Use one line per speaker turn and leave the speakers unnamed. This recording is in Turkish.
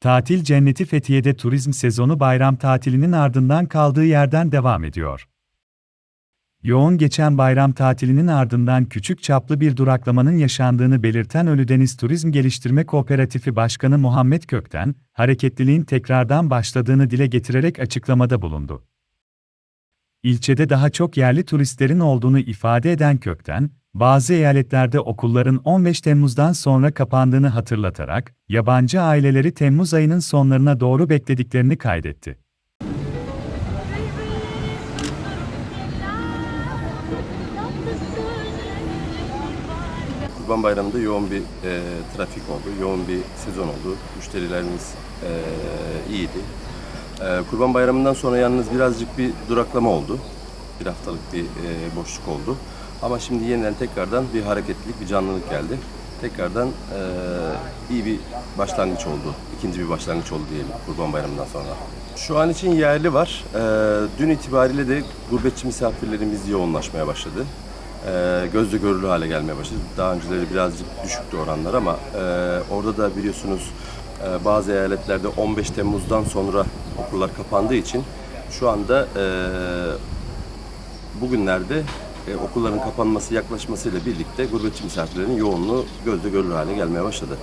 Tatil Cenneti Fethiye'de turizm sezonu bayram tatilinin ardından kaldığı yerden devam ediyor. Yoğun geçen bayram tatilinin ardından küçük çaplı bir duraklamanın yaşandığını belirten Ölüdeniz Turizm Geliştirme Kooperatifi Başkanı Muhammed Kökten, hareketliliğin tekrardan başladığını dile getirerek açıklamada bulundu. İlçede daha çok yerli turistlerin olduğunu ifade eden Kökten, bazı eyaletlerde okulların 15 Temmuz'dan sonra kapandığını hatırlatarak, yabancı aileleri Temmuz ayının sonlarına doğru beklediklerini kaydetti.
Kurban Bayramı'nda yoğun bir e, trafik oldu, yoğun bir sezon oldu. Müşterilerimiz e, iyiydi. E, Kurban Bayramı'ndan sonra yalnız birazcık bir duraklama oldu. Bir haftalık bir e, boşluk oldu. Ama şimdi yeniden tekrardan bir hareketlilik, bir canlılık geldi. Tekrardan e, iyi bir başlangıç oldu. İkinci bir başlangıç oldu diyelim Kurban Bayramı'ndan sonra. Şu an için yerli var. E, dün itibariyle de gurbetçi misafirlerimiz yoğunlaşmaya başladı e, gözle görülür hale gelmeye başladı. Daha önceleri birazcık düşüktü oranlar ama e, orada da biliyorsunuz e, bazı eyaletlerde 15 Temmuz'dan sonra okullar kapandığı için şu anda e, bugünlerde e, okulların kapanması yaklaşmasıyla birlikte gurbetçi misafirlerin yoğunluğu gözle görülür hale gelmeye başladı.